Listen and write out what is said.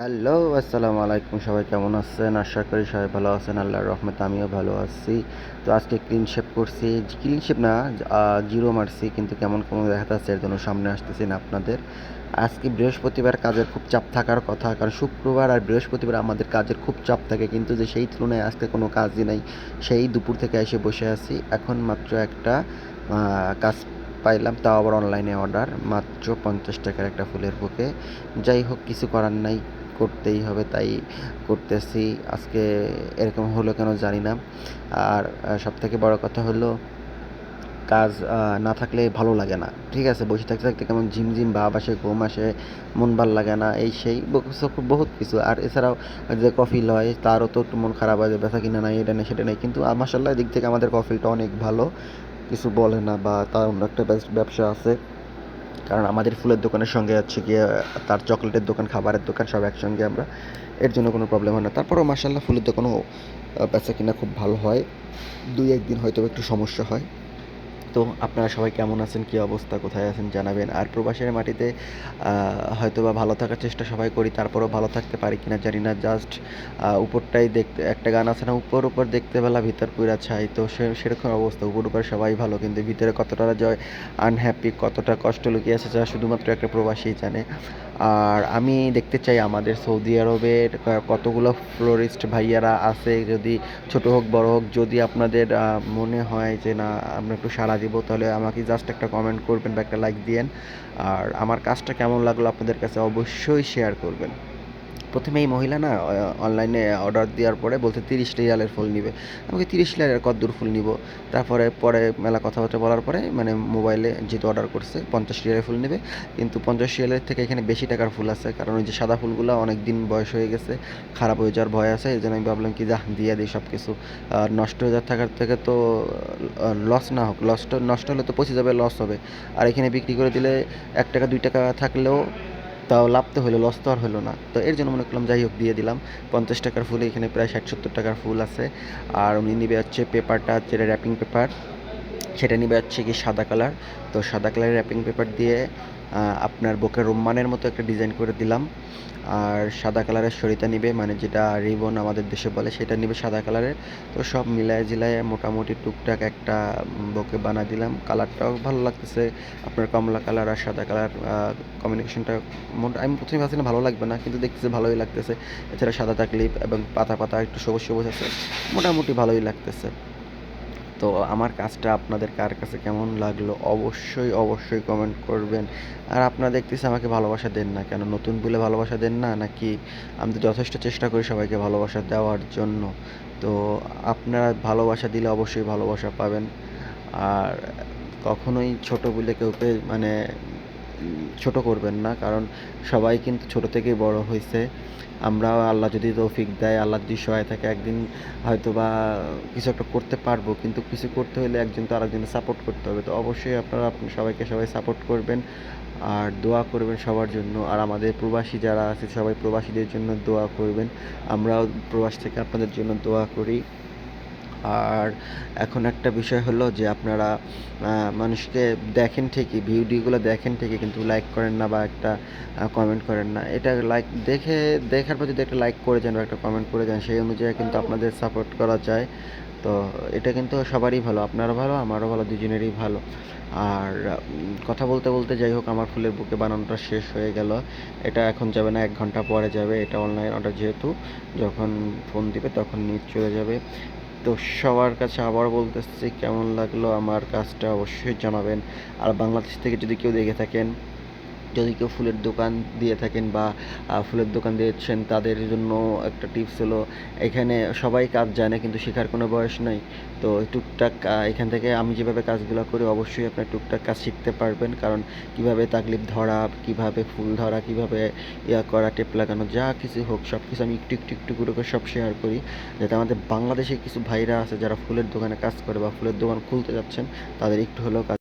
Hello, আসসালামু আলাইকুম। সবাই কেমন আছেন? আশা করি সবাই ভালো আছেন। আল্লাহর রহমতে আমিও ভালো আছি। তো আজকে ক্লিন শেপ করছি। ক্লিন শেপ না জিরো মারছি, কিন্তু কেমন কেমন দেখা যাচ্ছে, এর জন্য সামনে আসতেছি না আপনাদের। আজকে বৃহস্পতিবার কাজের খুব চাপ থাকার কথা, কারণ শুক্রবার আর বৃহস্পতিবার আমাদের কাজের খুব চাপ থাকে, কিন্তু যে সেই তুলনায় আজকে কোনো কাজই নাই। সেই দুপুর থেকে এসে বসে আছি। এখন মাত্র একটা কাজ পাইলাম, তাও আবার অনলাইনে অর্ডার মাত্র পঞ্চাশ টাকার একটা ফুলের বুকে। যাই হোক, কিছু করার নাই। করতেই হবে, তাই করতেছি। আজকে এরকম হলো কেন জানি না। আর সব থেকে বড় কথা হলো কাজ না থাকলে ভালো লাগে না। ঠিক আছে, বসে থাকতে থাকতে কেমন ঝিমঝিম ভাব আসে, ঘুম আসে, মন ভালো লাগে না, এই সেই বহু বহুত কিছু। আর এছাড়াও যে কফি লয়, তারও তো একটু মন খারাপ হয় যে ব্যথা কিনা নাই, এটা নেই, সেটা নেই। কিন্তু মাসাল্লাহ দিক থেকে আমাদের কফিটা অনেক ভালো। কিছু বলে না বা তার অন্য একটা ব্যবসা আছে। কারণ আমাদের ফুলের দোকানের সঙ্গে হচ্ছে গিয়ে, তার চকলেটের দোকান, খাবারের দোকান সব একসঙ্গে আমরা, এর জন্য কোনো প্রবলেম হয় না। তারপরেও মাসাল্লাহ ফুলের দোকানও বেচা কিনা খুব ভালো হয়। দুই একদিন হয়তো একটু সমস্যা হয়। তো আপনারা সবাই কেমন আছেন? কী অবস্থা? কোথায় আছেন? জানাবেন। আর প্রবাসের মাটিতে হয়তো বা ভালো থাকার চেষ্টা সবাই করি, তারপরও ভালো থাকতে পারি কিনা জানি না। জাস্ট উপরটাই দেখতে, একটা গান আছে না, উপর উপর দেখতে পেলা ভিতর পুরা ছাই। তো সেরকম অবস্থা। উপর উপর সবাই ভালো, কিন্তু ভিতরে কতটা জয় আনহ্যাপি কতটা কষ্ট লুকিয়ে আছে, যা শুধুমাত্র একটা প্রবাসী জানে। আর আমি দেখতে চাই আমাদের সৌদি আরবের কতগুলো ফ্লোরিস্ট ভাইয়ারা আছে, যদি ছোট হোক, বড় হোক, যদি আপনাদের মনে হয় যে না, আমরা একটু সাড়া দিব, তাহলে আমাকে জাস্ট একটা কমেন্ট করবেন বা একটা লাইক দিয়েন। আর আমার কাজটা কেমন লাগল আপনাদের কাছে অবশ্যই শেয়ার করবেন। প্রথমে এই মহিলা না অনলাইনে অর্ডার দেওয়ার পরে বলছে তিরিশ রিয়ালের ফুল নিবে। আমাকে তিরিশ রিয়ালের কদ্দূর ফুল নিব। তারপরে, পরে মেলা কথাবার্তা বলার পরে মানে মোবাইলে যেহেতু অর্ডার করছে, পঞ্চাশ রিয়ালের ফুল নেবে। কিন্তু পঞ্চাশ রিয়ালের থেকে এখানে বেশি টাকার ফুল আছে, কারণ ওই যে সাদা ফুলগুলো অনেক দিন বয়স হয়ে গেছে, খারাপ হয়ে যাওয়ার ভয় আছে এই জন্য আমি ভাবলাম কি, যা, দিয়ে দিই সব কিছু আর নষ্ট হয়ে যাওয়ার থাকার থেকে তো লস না হোক লসটা নষ্ট হলে তো পচে যাবে লস হবে। আর এখানে বিক্রি করে দিলে এক টাকা, দুই টাকা থাকলেও তাও লাভ তো হলো লস তো আর হলো না। তো এর জন্য মনে করলাম যাই হোক দিয়ে দিলাম। পঞ্চাশ টাকার ফুল, এখানে প্রায় ষাট সত্তর টাকার ফুল আছে। আর উনি নিবে হচ্ছে পেপারটা যেটা র্যাপিং পেপার সেটা নিবে হচ্ছে কি সাদা কালার তো সাদা কালারের র্যাপিং পেপার দিয়ে আপনার বুকে রোম্মানের মতো একটা ডিজাইন করে দিলাম। আর সাদা কালারের সরিতা নিবে মানে যেটা রিবন আমাদের দেশে বলে, সেটা নিবে সাদা কালারের। তো সব মিলায় জিলায় মোটামুটি টুকটাক একটা বকে বানা দিলাম। কালারটাও ভালো লাগতেছে। আপনার কমলা কালার আর সাদা কালার কম্বিনেশনটা আমি প্রথমে ভাবছিলাম ভালো লাগবে না, কিন্তু দেখতেছে ভালোই লাগতেছে। এছাড়া সাদা তাকলিপ এবং পাতা পাতা একটু সবুজ সবুজ আছে, মোটামুটি ভালোই লাগতেছে। তো আমার কাজটা আপনাদের কার কাছে কেমন লাগল অবশ্যই অবশ্যই কমেন্ট করবেন। আর আপনারা দেখতেছি আমাকে ভালোবাসা দেন না কেন? নতুন বলে ভালোবাসা দেন না? নাকি আমি তো যথেষ্ট চেষ্টা করি সবাইকে ভালোবাসা দেওয়ার জন্য। তো আপনারা ভালোবাসা দিলে অবশ্যই ভালোবাসা পাবেন। আর কখনোই ছোট বলে কেউকে মানে ছোট করবেন না, কারণ সবাই কিন্তু ছোট থেকেই বড় হয়েছে আমরাও আল্লাহ যদি তৌফিক দেয়, আল্লাহ যদি সহায় থাকে, একদিন হয়তো বা কিছু একটা করতে পারব, কিন্তু কিছু করতে হলে একজন তো আরেকজনের সাপোর্ট করতে হবে। তো অবশ্যই আপনারা, আপনি সবাইকে সবাই সাপোর্ট করবেন আর দোয়া করবেন সবার জন্য। আর আমাদের প্রবাসী যারা আছে, সবাই প্রবাসীদের জন্য দোয়া করবেন। আমরাও প্রবাস থেকে আপনাদের জন্য দোয়া করি। আর এখন একটা বিষয় হলো যে আপনারা মানুষকে দেখেন ঠিকই ভিডিওগুলো দেখেন ঠিকই, কিন্তু লাইক করেন না বা একটা কমেন্ট করেন না। এটা লাইক দেখে, দেখার পর যদি একটা লাইক করে যান বা একটা কমেন্ট করে যান, সেই অনুযায়ী কিন্তু আপনাদের সাপোর্ট করা যায়। তো এটা কিন্তু সবারই ভালো, আপনারও ভালো, আমারও ভালো, দুজনেরই ভালো। আর কথা বলতে বলতে যাই হোক, আমার ফুলের বুকে বানানোটা শেষ হয়ে গেল। এটা এখন যাবে না, এক ঘণ্টা পরে যাবে, এটা অনলাইন অর্ডার যেহেতু, যখন ফোন দিবে তখন নিয়ে চলে যাবে। তো সবার কাছে আবার বলতেছি কেমন লাগল আমার কাজটা অবশ্যই জানাবেন। আর বাংলাদেশ থেকে যদি কেউ দেখে থাকেন যদি কেউ ফুলের দোকান দিয়ে থাকেন বা ফুলের দোকান দিয়েছেন, তাদের জন্য একটা টিপস হলো, এখানে সবাই কাজ জানে কিন্তু শেখার কোনো বয়স নাই। তো টুকটাক এখান থেকে আমি যেভাবে কাজগুলো করি, অবশ্যই আপনার টুকটাক কাজ শিখতে পারবেন। কারণ কীভাবে তাকলিপ ধরা, কীভাবে ফুল ধরা, কীভাবে ইয়া করা, টেপ লাগানো, যা কিছু হোক সব কিছু আমি একটু একটু একটু করে করে সব শেয়ার করি। যাতে আমাদের বাংলাদেশে কিছু ভাইরা আছে যারা ফুলের দোকানে কাজ করে বা ফুলের দোকান খুলতে যাচ্ছেন, তাদের একটু হলেও কাজ